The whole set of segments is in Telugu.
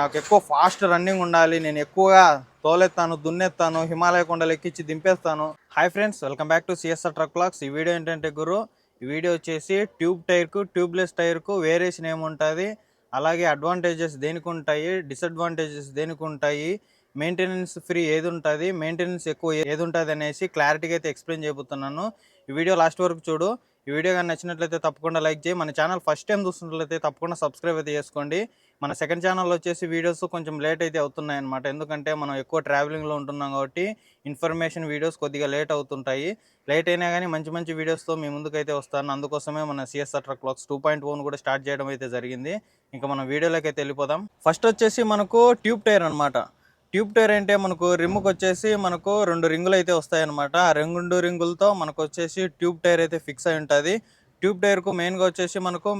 నాకు ఎక్కువ ఫాస్ట్ రన్నింగ్ ఉండాలి నేను ఎక్కువగా తోలెత్తాను దున్నెత్తాను హిమాలయ కొండలు ఎక్కించి దింపేస్తాను. Hi friends welcome back to CSR truck blogs. ఈ వీడియో ఏంటంటే గురు ఈ వీడియో వచ్చేసి ట్యూబ్ టైర్కు ట్యూబ్లెస్ టైర్కు వేరియేషన్ ఏముంటుంది అలాగే అడ్వాంటేజెస్ దేనికి ఉంటాయి డిసడ్వాంటేజెస్ దేనికి ఉంటాయి మెయింటెనెన్స్ ఫ్రీ ఏది ఉంటుంది మెయింటెనెన్స్ ఎక్కువ ఏది ఉంటుంది అనేసి క్లారిటీగా అయితే ఎక్స్ప్లెయిన్ చేయబోతున్నాను. ఈ వీడియో లాస్ట్ వరకు చూడు. ఈ వీడియో కానీ నచ్చినట్లయితే తప్పకుండా లైక్ చేయి. మన ఛానల్ ఫస్ట్ టైం చూస్తున్నట్లయితే తప్పకుండా సబ్స్క్రైబ్ అయితే చేసుకోండి. మన సెకండ్ ఛానల్ వచ్చేసి వీడియోస్ కొంచెం లేట్ అయితే అవుతున్నాయి అనమాట ఎందుకంటే మనం ఎక్కువ ట్రావెలింగ్లో ఉంటున్నాం కాబట్టి ఇన్ఫర్మేషన్ వీడియోస్ కొద్దిగా లేట్ అవుతుంటాయి. లేట్ అయినా కానీ మంచి మంచి వీడియోస్తో మీ ముందుకైతే వస్తాను. అందుకోసమే మన CSR truck blogs two point one కూడా స్టార్ట్ చేయడం అయితే జరిగింది. ఇంకా మనం వీడియోలోకి అయితే వెళ్ళిపోదాం. ఫస్ట్ వచ్చేసి మనకు ట్యూబ్ టైర్ అనమాట ట్యూబ్ టైర్ అంటే మనకు రిమ్కి వచ్చేసి మనకు రెండు రింగులు అయితే వస్తాయన్నమాట. ఆ రెండు రింగులతో మనకు వచ్చేసి ట్యూబ్ టైర్ అయితే ఫిక్స్ అయి ఉంటుంది. ట్యూబ్ టైర్కు మెయిన్గా వచ్చేసి మనకు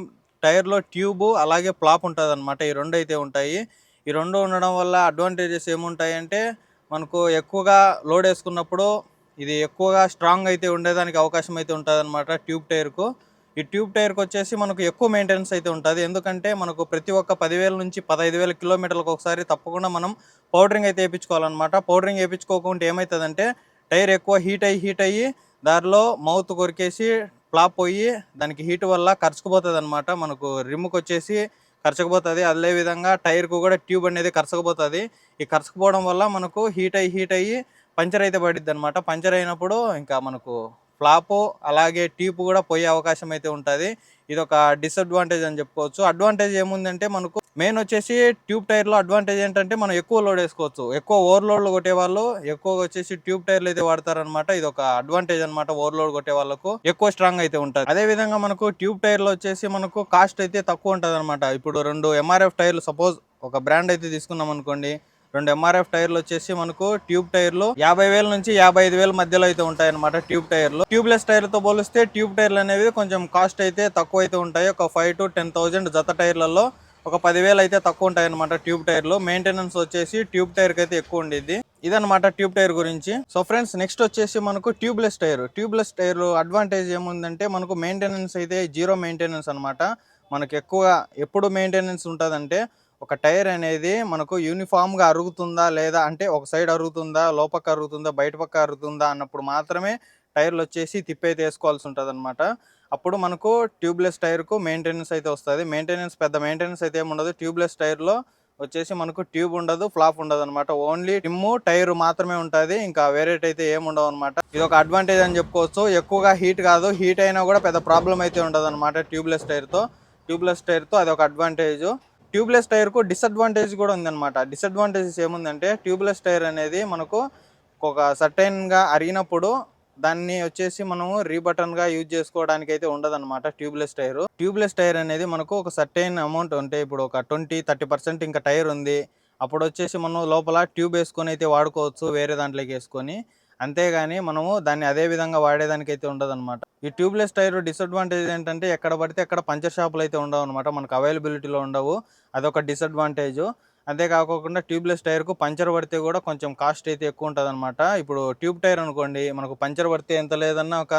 టైర్లో ట్యూబు అలాగే ఫ్లాప్ ఉంటుంది అనమాట ఈ రెండు అయితే ఉంటాయి. ఈ రెండు ఉండడం వల్ల అడ్వాంటేజెస్ ఏముంటాయంటే మనకు ఎక్కువగా లోడ్ వేసుకున్నప్పుడు ఇది ఎక్కువగా స్ట్రాంగ్ అయితే ఉండేదానికి అవకాశం అయితే ఉంటుంది అనమాట ట్యూబ్ టైర్కు. ఈ ట్యూబ్ టైర్కి వచ్చేసి మనకు ఎక్కువ మెయింటెనెన్స్ అయితే ఉంటుంది. ఎందుకంటే మనకు ప్రతి ఒక్క పదివేల నుంచి పదహైదు వేల కిలోమీటర్లకు ఒకసారి తప్పకుండా మనం పౌడరింగ్ అయితే వేయించుకోవాలన్నమాట పౌడరింగ్ వేయించుకోకుండా ఏమవుతుందంటే టైర్ ఎక్కువ హీట్ అయ్యి హీట్ అయ్యి దారిలో మౌత్ కొరికేసి ఫ్లాప్ పోయి దానికి హీట్ వల్ల కరుచుకుపోతుంది అనమాట మనకు రిమ్కి వచ్చేసి కరచకపోతుంది. అదే విధంగా టైర్కు కూడా ట్యూబ్ అనేది కరచకపోతుంది. ఈ కరచకపోవడం వల్ల మనకు హీట్ అయ్యి హీట్ అయ్యి పంచర్ అయితే పడిద్ది అనమాట పంచర్ అయినప్పుడు ఇంకా మనకు ఫ్లాప్ అలాగే ట్యూబ్ కూడా పోయే అవకాశం అయితే ఉంటుంది. ఇది ఒక డిసడ్వాంటేజ్ అని చెప్పుకోవచ్చు. అడ్వాంటేజ్ ఏముందంటే మనకు మెయిన్ వచ్చేసి ట్యూబ్ టైర్లో అడ్వాంటేజ్ ఏంటంటే మనం ఎక్కువ లోడ్ వేసుకోవచ్చు. ఎక్కువ ఓవర్లోడ్లు కొట్టే వాళ్ళు ఎక్కువ వచ్చేసి ట్యూబ్ టైర్లు అయితే వాడతారనమాట ఇది ఒక అడ్వాంటేజ్ అనమాట ఓవర్లోడ్ కొట్టే వాళ్ళకు. ఎక్కువ స్ట్రాంగ్ అయితే ఉంటుంది. అదే విధంగా మనకు ట్యూబ్ టైర్లో వచ్చేసి మనకు కాస్ట్ అయితే తక్కువ ఉంటుంది అనమాట ఇప్పుడు రెండు ఎంఆర్ఎఫ్ టైర్లు సపోజ్ ఒక బ్రాండ్ అయితే తీసుకున్నాం అనుకోండి. రెండు ఎంఆర్ఎఫ్ టైర్లు వచ్చేసి మనకు ట్యూబ్ టైర్లు యాభై వేల నుంచి యాభై ఐదు వేల మధ్యలో అయితే ఉంటాయి అనమాట ట్యూబ్ టైర్లు. ట్యూబ్లెస్ టైర్లతో పోలిస్తే ట్యూబ్ టైర్లు అనేవి కొంచెం కాస్ట్ అయితే తక్కువ అయితే ఉంటాయి. ఒక ఫైవ్ టు టెన్ థౌజండ్ జత టైర్లలో ఒక పదివేలు అయితే తక్కువ ఉంటాయి అనమాట ట్యూబ్ టైర్లు. మెయింటెనెన్స్ వచ్చేసి ట్యూబ్ టైర్కి అయితే ఎక్కువ ఉండేది ఇదనమాట ట్యూబ్ టైర్ గురించి. సో ఫ్రెండ్స్ నెక్స్ట్ వచ్చేసి మనకు tubeless tyre. Tubeless tyre advantage ఏముందంటే మనకు మెయింటెనెన్స్ అయితే జీరో మెయింటెనెన్స్ అనమాట మనకు ఎక్కువ ఎప్పుడు మెయింటెనెన్స్ ఉంటుందంటే ఒక టైర్ అనేది మనకు యూనిఫామ్గా అరుగుతుందా లేదా అంటే ఒక సైడ్ అరుగుతుందా లోపక్క అరుగుతుందా బయట పక్క అరుగుతుందా అన్నప్పుడు మాత్రమే టైర్లు వచ్చేసి తిప్పైతే వేసుకోవాల్సి ఉంటుంది అనమాట అప్పుడు మనకు ట్యూబ్లెస్ టైర్కు మెయింటెనెన్స్ అయితే వస్తుంది. మెయింటెనెన్స్ పెద్ద మెయింటెనెన్స్ అయితే ఏమి ఉండదు. ట్యూబ్లెస్ టైర్లో వచ్చేసి మనకు ట్యూబ్ ఉండదు ఫ్లాప్ ఉండదు అనమాట ఓన్లీ టిమ్ము టైర్ మాత్రమే ఉంటుంది. ఇంకా వేరేట్ అయితే ఏముండవు అనమాట ఇది ఒక అడ్వాంటేజ్ అని చెప్పుకోవచ్చు. ఎక్కువగా హీట్ కాదు. హీట్ అయినా కూడా పెద్ద ప్రాబ్లం అయితే ఉండదు అనమాట ట్యూబ్లెస్ టైర్తో. ట్యూబ్లెస్ టైర్తో అది ఒక అడ్వాంటేజ్ ట్యూబ్లెస్ టైర్కు డిసడ్వాంటేజ్ కూడా ఉందన్నమాట డిసడ్వాంటేజెస్ ఏముందంటే ట్యూబ్లెస్ టైర్ అనేది మనకు ఒక సర్టైన్గా అరిగినప్పుడు దాన్ని వచ్చేసి మనము రీబటన్గా యూజ్ చేసుకోవడానికి అయితే ఉండదన్నమాట ట్యూబ్లెస్ టైర్ ట్యూబ్లెస్ టైర్ అనేది మనకు ఒక సర్టైన్ అమౌంట్ ఉంటే ఇప్పుడు ఒక ట్వంటీ థర్టీ పర్సెంట్ ఇంకా టైర్ ఉంది. అప్పుడు వచ్చేసి మనం లోపల ట్యూబ్ వేసుకొని అయితే వాడుకోవచ్చు వేరే దాంట్లోకి వేసుకొని. అంతేగాని మనము దాన్ని అదే విధంగా వాడేదానికి అయితే ఉండదన్నమాట. ఈ ట్యూబ్లెస్ టైర్ డిసడ్వాంటేజ్ ఏంటంటే ఎక్కడ పడితే అక్కడ పంచర్ షాపులు అయితే ఉండవు అనమాట మనకు అవైలబిలిటీలో ఉండవు. అదొక డిసడ్వాంటేజ్ అంతేకాకుండా ట్యూబ్లెస్ టైర్కు పంచర్ పడితే కూడా కొంచెం కాస్ట్ అయితే ఎక్కువ ఉంటుంది అనమాట ఇప్పుడు ట్యూబ్ టైర్ అనుకోండి మనకు పంచర్ పడితే ఎంత లేదన్నా ఒక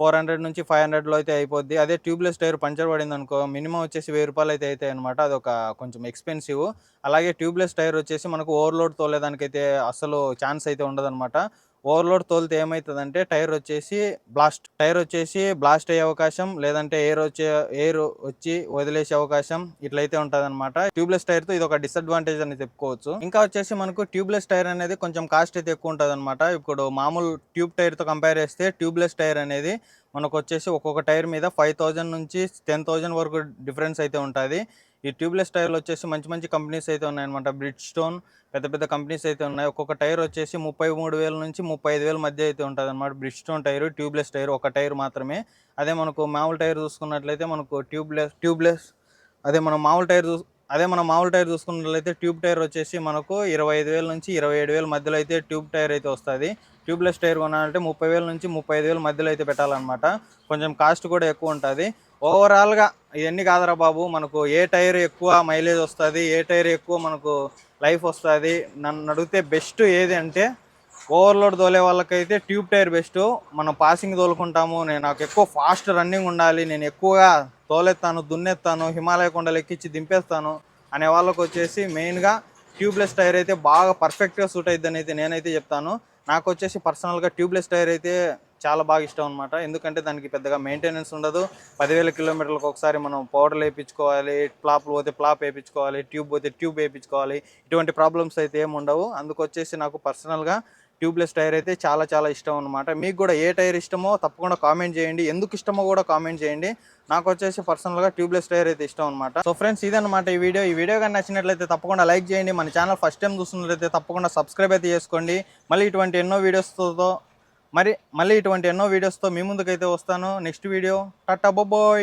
ఫోర్ హండ్రెడ్ నుంచి ఫైవ్ హండ్రెడ్లో అయితే అయిపోద్ది. అదే ట్యూబ్లెస్ టైర్ పంచర్ పడింది అనుకో మినిమం వచ్చేసి వెయ్యి రూపాయలు అయితే అవుతాయి అనమాట అదొక కొంచెం ఎక్స్పెన్సివ్. అలాగే ట్యూబ్లెస్ టైర్ వచ్చేసి మనకు ఓవర్లోడ్ తోలేదానికైతే అసలు ఛాన్స్ అయితే ఉండదన్నమాట. ఓవర్లోడ్ తోలితే ఏమవుతుందంటే టైర్ వచ్చేసి బ్లాస్ట్ టైర్ వచ్చేసి బ్లాస్ట్ అయ్యే అవకాశం లేదంటే ఎయిర్ వచ్చే ఎయిర్ వచ్చి వదిలేసే అవకాశం ఇట్లయితే ఉంటుంది అనమాట ట్యూబ్లెస్ టైర్తో ఇది ఒక డిసడ్వాంటేజ్ అని చెప్పుకోవచ్చు. ఇంకా వచ్చేసి మనకు ట్యూబ్లెస్ టైర్ అనేది కొంచెం కాస్ట్ అయితే ఎక్కువ ఉంటుంది అనమాట ఇప్పుడు మామూలు ట్యూబ్ టైర్తో కంపేర్ చేస్తే ట్యూబ్లెస్ టైర్ అనేది మనకు వచ్చేసి ఒక్కొక్క టైర్ మీద ఫైవ్ థౌజండ్ నుంచి టెన్ థౌజండ్ వరకు డిఫరెన్స్ అయితే ఉంటుంది. ఈ ట్యూబ్లెస్ టైర్లు వచ్చేసి మంచి మంచి కంపెనీస్ అయితే ఉన్నాయన్నమాట. బ్రిడ్జ్ స్టోన్ పెద్ద పెద్ద కంపెనీస్ అయితే ఉన్నాయి. ఒక్కొక్క టైర్ వచ్చేసి ముప్పై మూడు వేల నుంచి ముప్పై ఐదు వేల మధ్య అయితే ఉంటుంది అనమాట Bridgestone tyre tubeless tyre ఒక టైర్ మాత్రమే. అదే మనకు మామూలు టైర్ చూసుకున్నట్లయితే మనకు ట్యూబ్లెస్ ట్యూబ్లెస్ అదే మనం మామూలు టైర్ అదే మనం మామూలు టైర్ చూసుకున్నట్లయితే ట్యూబ్ టైర్ వచ్చేసి మనకు ఇరవై ఐదు వేల నుంచి ఇరవై ఏడు వేల మధ్యలో అయితే ట్యూబ్ టైర్ అయితే వస్తుంది. ట్యూబ్లెస్ టైర్ కొనాలంటే ముప్పై వేల నుంచి ముప్పై ఐదు వేల మధ్యలో అయితే పెట్టాలన్నమాట. కొంచెం కాస్ట్ కూడా ఎక్కువ ఉంటుంది. ఓవరాల్గా ఇవన్నీ కాదురా బాబు. మనకు ఏ టైర్ ఎక్కువ మైలేజ్ వస్తుంది ఏ టైర్ ఎక్కువ మనకు లైఫ్ వస్తుంది నన్ను అడిగితే బెస్ట్ ఏది అంటే ఓవర్లోడ్ తోలే వాళ్ళకైతే ట్యూబ్ టైర్ బెస్ట్. మనం పాసింగ్ తోలుకుంటాము నేను నాకు ఎక్కువ ఫాస్ట్ రన్నింగ్ ఉండాలి నేను ఎక్కువగా తోలెత్తాను దున్నెత్తాను హిమాలయ కొండలు ఎక్కించి దింపేస్తాను అనే వాళ్ళకు వచ్చేసి మెయిన్గా ట్యూబ్లెస్ టైర్ అయితే బాగా పర్ఫెక్ట్గా సూట్ అయిద్దని అయితే నేనైతే చెప్తాను. నాకు వచ్చేసి పర్సనల్గా ట్యూబ్లెస్ టైర్ అయితే చాలా బాగా ఇష్టం అనమాట ఎందుకంటే దానికి పెద్దగా మెయింటెనెన్స్ ఉండదు. పదివేల కిలోమీటర్లకు ఒకసారి మనం పౌడర్లు వేయించుకోవాలి ప్లాప్లు పోతే ప్లాప్ వేయించుకోవాలి ట్యూబ్ పోతే ట్యూబ్ వేయించుకోవాలి ఇటువంటి ప్రాబ్లమ్స్ అయితే ఏమి ఉండవు. అందుకొచ్చేసి నాకు పర్సనల్గా ట్యూబ్లెస్ టైర్ అయితే చాలా చాలా ఇష్టం అనమాట మీకు కూడా ఏ టైర్ ఇష్టమో తప్పకుండా కామెంట్ చేయండి. ఎందుకు ఇష్టమో కూడా కామెంట్ చేయండి. నాకు వచ్చేసి పర్సనల్గా ట్యూబ్లెస్ టైర్ అయితే ఇష్టం అనమాట సో ఫ్రెండ్స్ ఇదనమాట ఈ వీడియో. ఈ వీడియో కానీ నచ్చినట్లయితే తప్పకుండా లైక్ చేయండి. మన ఛానల్ ఫస్ట్ టైం చూస్తున్నట్లయితే తప్పకుండా సబ్స్క్రైబ్ అయితే చేసుకోండి. మళ్ళీ ఇటువంటి ఎన్నో వీడియోస్తో మరి మళ్ళీ ఇటువంటి ఎన్నో వీడియోస్తో మీ ముందుకైతే వస్తాను. Next video Tata బొబ్బోయ్